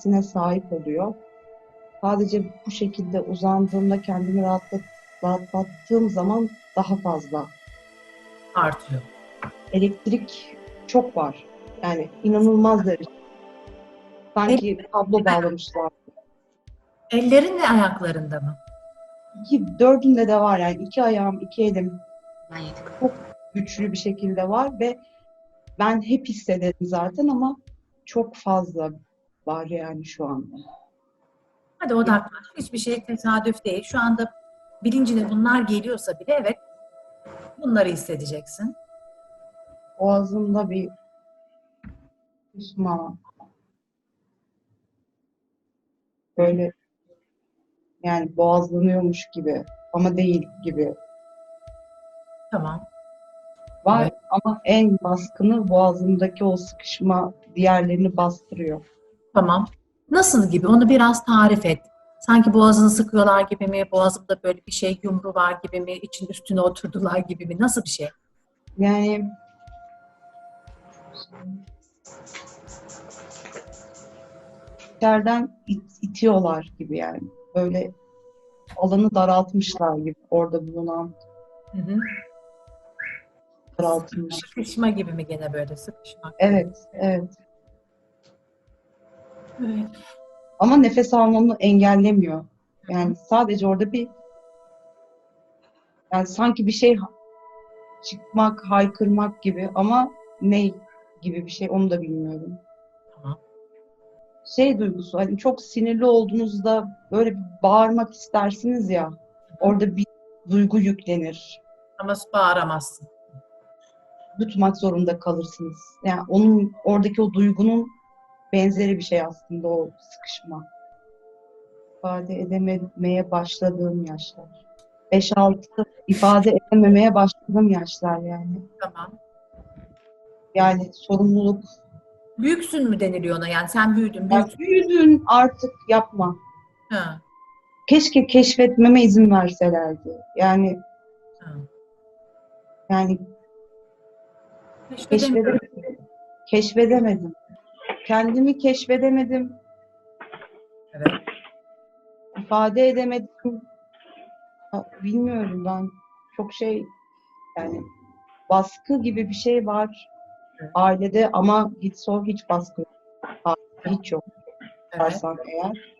hissine sahip oluyor. Sadece bu şekilde uzandığımda kendimi rahatlat, rahatlattığım zaman daha fazla. Artıyor. Elektrik çok var. Yani inanılmaz derece. Sanki kablo bağlamışlar. Ellerin ve ayaklarında mı? İki, dördünde de var yani iki ayağım, iki elim yedim. güçlü bir şekilde var ve ben hep hissederim zaten ama çok fazla var yani şu anda. Hadi odaklan. Hiçbir şey tesadüf değil. Şu anda bilincine bunlar geliyorsa bile evet bunları hissedeceksin. Boğazımda bir kusma böyle yani boğazlanıyormuş gibi ama değil gibi Tamam. var Evet. ama en baskını boğazımdaki o sıkışma diğerlerini bastırıyor. Tamam. Nasıl gibi? Onu biraz tarif et. Sanki boğazını sıkıyorlar gibi mi? Boğazımda böyle bir şey yumru var gibi mi? İçin üstüne oturdular gibi mi? Nasıl bir şey? Yani içeriden it- itiyorlar gibi yani. Böyle alanı daraltmışlar gibi orada bulunan Hı hı. daraltılmış. Sıkışma gibi mi gene böyle sıkışmak? Evet, evet. Evet. Ama nefes almamı engellemiyor. Yani sadece orada bir yani sanki bir şey çıkmak, haykırmak gibi ama ne gibi bir şey onu da bilmiyorum. Tamam. Şey duygusu hani çok sinirli olduğunuzda böyle bir bağırmak istersiniz ya orada bir duygu yüklenir. Ama bağıramazsın. Tutmak zorunda kalırsınız. Yani onun oradaki o duygunun benzeri bir şey aslında o sıkışma. İfade edememeye başladığım yaşlar. 5-6 ifade edememeye başladığım yaşlar yani. Tamam. Yani sorumluluk. Büyüksün mü deniliyor ona? Yani sen büyüdün, Ya büyüksün. büyüdün artık yapma. Ha. Keşke keşfetmeme izin verselerdi. Yani Ha. yani keşfedemedim. Keşfedemedim. Kendimi keşfedemedim. Evet. ifade edemedim. Bilmiyorum ben. Çok şey yani baskı gibi bir şey var Evet. ailede ama hiç sor hiç baskı yok. Hiç yok Evet. eğer.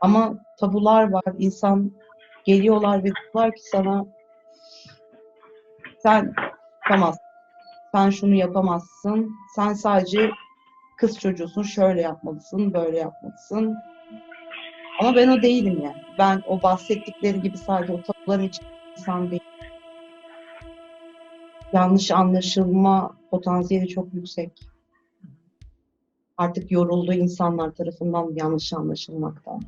Ama tabular var. İnsan geliyorlar ve diyorlar ki sana sen yapamazsın. Sen şunu yapamazsın. Sen sadece kız çocuğusun. Şöyle yapmalısın, böyle yapmalısın. Ama ben o değilim yani. Ben o bahsettikleri gibi sadece o tabuların içinde insan değilim. Yanlış anlaşılma potansiyeli çok yüksek. Artık yoruldu insanlar tarafından yanlış anlaşılmaktan.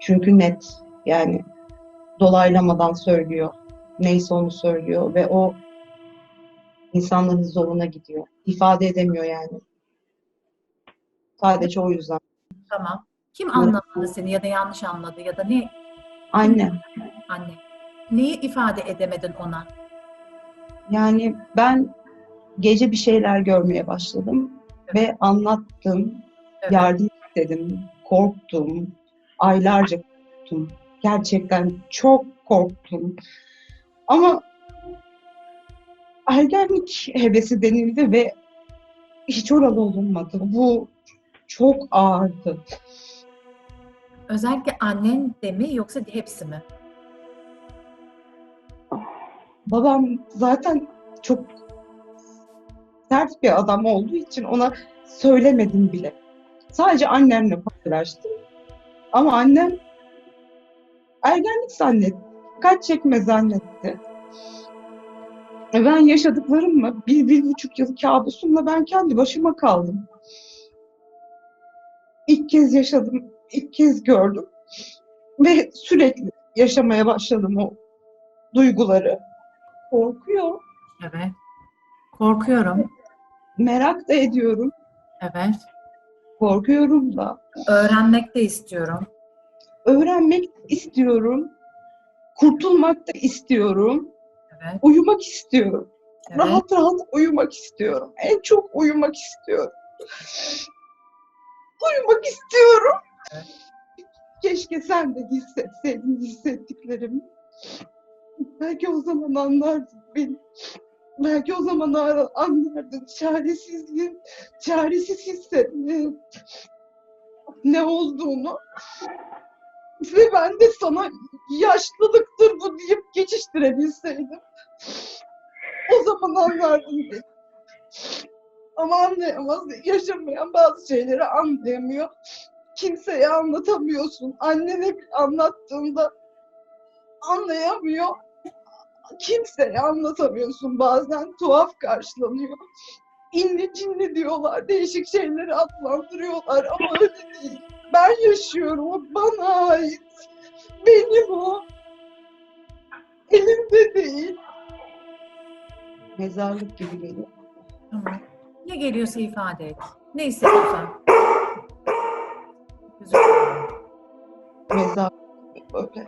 Çünkü net yani dolaylamadan söylüyor. Neyse onu söylüyor ve o insanların zoruna gidiyor. İfade edemiyor yani. Sadece o yüzden. Tamam. Kim anlamadı seni ya da yanlış anladı ya da ne? Anne. Anne. Neyi ifade edemedin ona? Yani ben gece bir şeyler görmeye başladım ve anlattım, Evet. yardım istedim, korktum, aylarca korktum. Gerçekten çok korktum. Ama ergenlik hevesi denildi ve hiç oralı olunmadı. Bu çok ağırdı. Özellikle annen de mi yoksa hepsi mi? Babam zaten çok sert bir adam olduğu için ona söylemedim bile. Sadece annemle paylaştım. Ama annem ergenlik zannetti. Kaç çekme zannetti. E Ben yaşadıklarımla bir, bir buçuk yıl kabusumla ben kendi başıma kaldım. İlk kez yaşadım, ilk kez gördüm. Ve sürekli yaşamaya başladım o duyguları. Korkuyor, Evet. Korkuyorum. merak da ediyorum, Evet. korkuyorum da. Öğrenmek de istiyorum. Öğrenmek istiyorum, kurtulmak da istiyorum, Evet. uyumak istiyorum. Evet. Rahat rahat uyumak istiyorum. En çok uyumak istiyorum. Uyumak istiyorum. Evet. Keşke sen de hissetseydin hissettiklerimi. Belki o zaman anlardın beni. Belki o zaman ar- anlardın çaresizliğin, çaresiz hissetmenin ne olduğunu. Ve ben de sana yaşlılıktır bu deyip geçiştirebilseydim. O zaman anlardın beni. Ama anlayamaz. Yaşamayan bazı şeyleri anlayamıyor. Kimseye anlatamıyorsun. Annene anlattığında anlayamıyor. Kimseye anlatamıyorsun. Bazen tuhaf karşılanıyor. İnli cinli diyorlar. Değişik şeyleri adlandırıyorlar ama öyle değil. Ben yaşıyorum. O bana ait. Benim o. Elimde değil. Mezarlık gibi geliyor. Tamam. Ne geliyorsa ifade et. Ne hissediyorsan. Mezar böyle.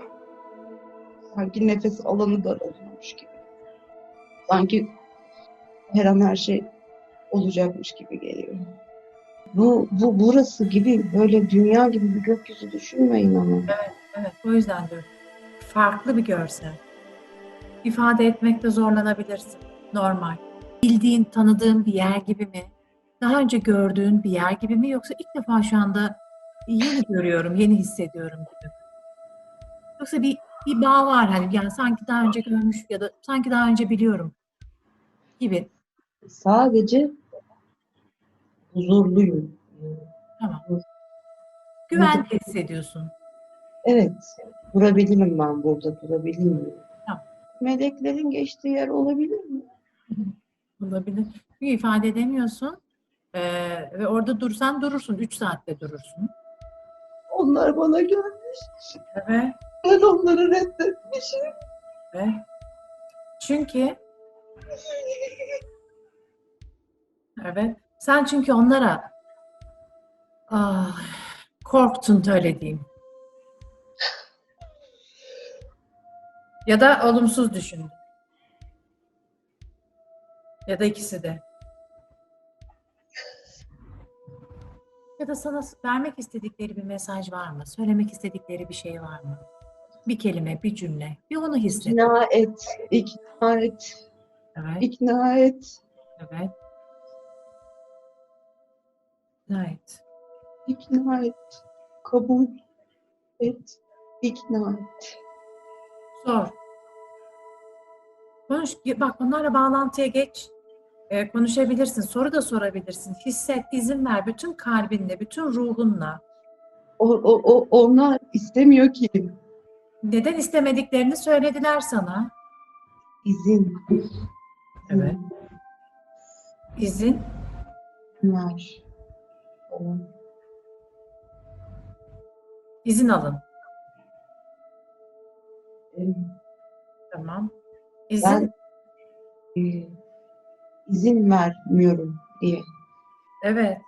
Sanki nefes alanı daralıyormuş gibi. Sanki her an her şey olacakmış gibi geliyor. Bu, bu burası gibi böyle dünya gibi bir gökyüzü düşünmeyin ama. Evet, o yüzden diyorum. Farklı bir görsel. İfade etmekte zorlanabilirsin. Normal. Bildiğin, tanıdığın bir yer gibi mi? Daha önce gördüğün bir yer gibi mi? Yoksa ilk defa şu anda yeni görüyorum, yeni hissediyorum gibi. mi? Yoksa bir bir bağ var hani yani sanki daha önce görmüş ya da sanki daha önce biliyorum gibi. Sadece huzurluyum. Güvende hissediyorsun. Evet, durabilirim ben burada, durabilirim. Tamam. Meleklerin geçtiği yer olabilir? Olabilir. Çünkü ifade edemiyorsun. Ee, ve orada dursan durursun. Üç saatte durursun. Onlar bana gelmiş. Evet. Ben onları reddetmişim. Ve çünkü evet sen çünkü onlara ah, korktun öyle diyeyim. Ya da olumsuz düşündün. Ya da ikisi de. Ya da sana vermek istedikleri bir mesaj var mı? Söylemek istedikleri bir şey var mı? Bir kelime, bir cümle. Bir onu hisset. İkna et, ikna et, Evet, ikna et, evet. Evet. ikna et. Kabul et, ikna et. Sor. Konuş. Bak bunlarla bağlantıya geç. Ee, konuşabilirsin. Soru da sorabilirsin. Hisset, izin ver. Bütün kalbinle, bütün ruhunla. O, o, o, onlar istemiyor ki. Neden istemediklerini söylediler sana. İzin. Evet. İzin. Falan. izin alın. Ee, Tamam. İzin. Ben e, izin vermiyorum diye. Evet.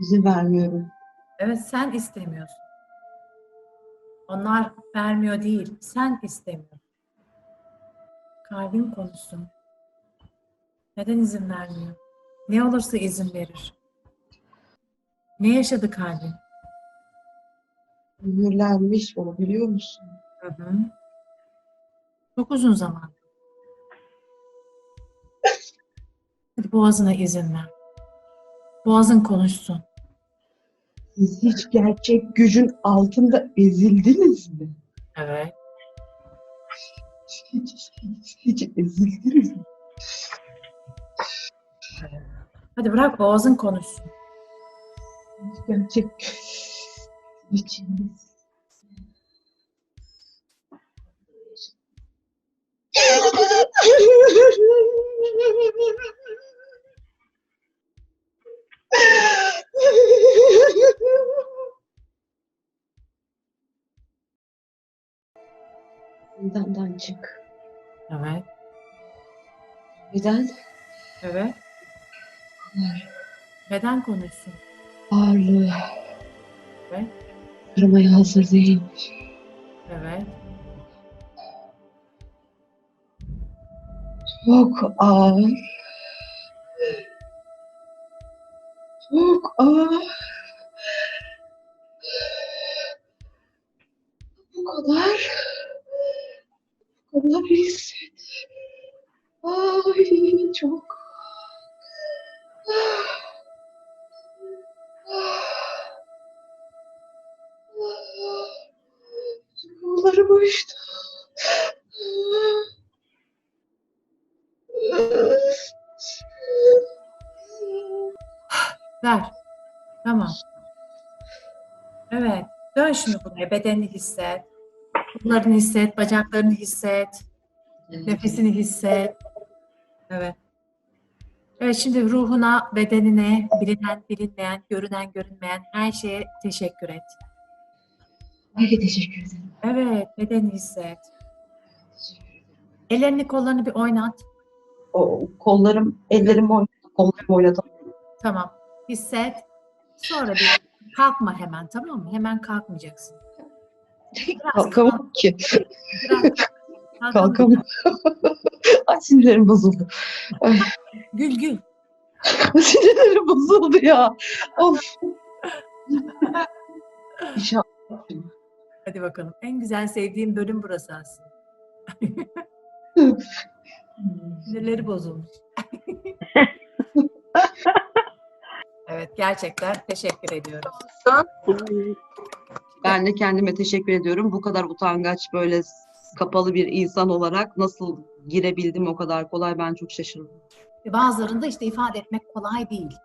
İzin vermiyorum. Evet sen istemiyorsun. Onlar vermiyor değil. Sen istemiyorsun. Kalbin konuşsun. Neden izin vermiyor? Ne olursa izin verir. Ne yaşadı kalbin? Mühürlenmiş o biliyor musun? Hı hı. Çok uzun zaman. Boğazına izin ver. Boğazın konuşsun. Siz hiç gerçek gücün altında ezildiniz mi? Evet. Hiç, hiç, hiç ezildiniz mi? Hadi bırak boğazın konuşsun. Hiç gerçek içiniz. Zindandan çık. Evet. Neden? Evet. Neden konuşsun? Ağırlığı Evet. kırmaya hazır değil. Evet. Çok ağır. Çok ağır. Ver. Tamam. Evet. Dön şimdi buraya. Bedenini hisset. Kollarını hisset. Bacaklarını hisset. Nefesini hisset. Evet. Evet şimdi ruhuna, bedenine, bilinen, bilinmeyen, görünen, görünmeyen her şeye teşekkür et. Ay teşekkür ederim. Evet, bedenini hisset. Ellerini, kollarını bir oynat. O kollarım, ellerim oynadı, kollarım oynadı. Tamam. Hisset. Sonra bir kalkma hemen tamam mı? Hemen kalkmayacaksın. Kalkamam ki. Kalkamam. Ay sinirlerim bozuldu. Gül gül. Sinirlerim bozuldu ya. Of. İnşallah. Hadi bakalım. En güzel sevdiğim bölüm burası aslında. Sinirleri bozulmuş. Evet gerçekten teşekkür ediyorum. Ben de kendime teşekkür ediyorum. Bu kadar utangaç böyle kapalı bir insan olarak nasıl girebildim o kadar kolay ben çok şaşırdım. Ve Bazılarında işte ifade etmek kolay değil.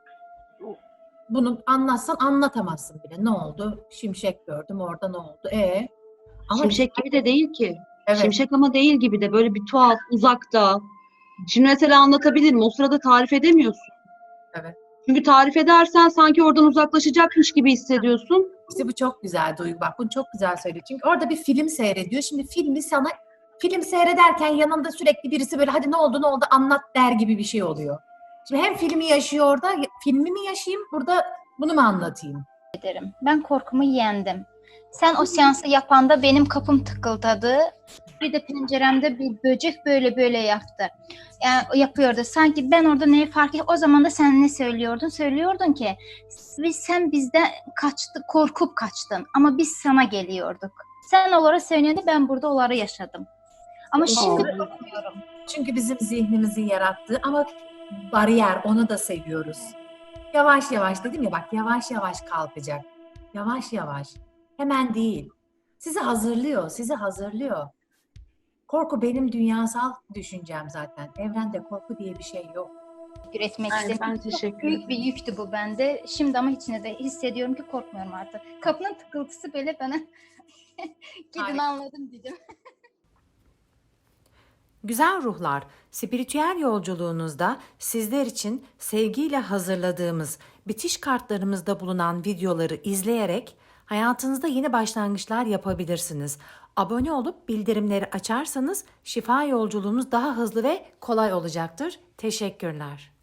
Bunu anlatsan anlatamazsın bile. Ne oldu? Şimşek gördüm. Orada ne oldu? E ama Şimşek gibi de değil ki. evet, Şimşek ama değil gibi de böyle bir tuhaf, uzakta. Şimdi mesela anlatabilirim. O sırada tarif edemiyorsun. Evet. Çünkü tarif edersen sanki oradan uzaklaşacakmış gibi hissediyorsun. işte bu çok güzel Duygu. Bak bunu çok güzel söylüyor. Çünkü orada bir film seyrediyor. Şimdi filmi sana film seyrederken yanında sürekli birisi böyle hadi ne oldu ne oldu anlat der gibi bir şey oluyor. Şimdi hem filmi yaşıyor orada, filmi mi yaşayayım burada bunu mu anlatayım? ederim. Ben korkumu yendim. Sen o seansı yapanda benim kapım tıkıldadı. Bir de penceremde bir böcek böyle böyle yaptı. Yani yapıyordu. Sanki ben orada neyi fark et. O zaman da sen ne söylüyordun? Söylüyordun ki biz sen bizden kaçtı, korkup kaçtın. Ama biz sana geliyorduk. Sen onlara söylüyordu, ben burada onları yaşadım. Ama şimdi korkmuyorum. Çünkü bizim zihnimizin yarattığı ama bariyer onu da seviyoruz. Yavaş yavaş dedim ya bak yavaş yavaş kalkacak. Yavaş yavaş. Hemen değil. Sizi hazırlıyor, sizi hazırlıyor. Korku benim dünyasal düşüncem zaten. Evrende korku diye bir şey yok. Teşekkür etmek Aynen, istedim. ben teşekkür Büyük bir yüktü bu bende. Şimdi ama içine de hissediyorum ki korkmuyorum artık. Kapının tıkıltısı böyle bana gidin Harika. anladım dedim. Güzel ruhlar, spiritüel yolculuğunuzda sizler için sevgiyle hazırladığımız bitiş kartlarımızda bulunan videoları izleyerek hayatınızda yeni başlangıçlar yapabilirsiniz. Abone olup bildirimleri açarsanız şifa yolculuğumuz daha hızlı ve kolay olacaktır. Teşekkürler.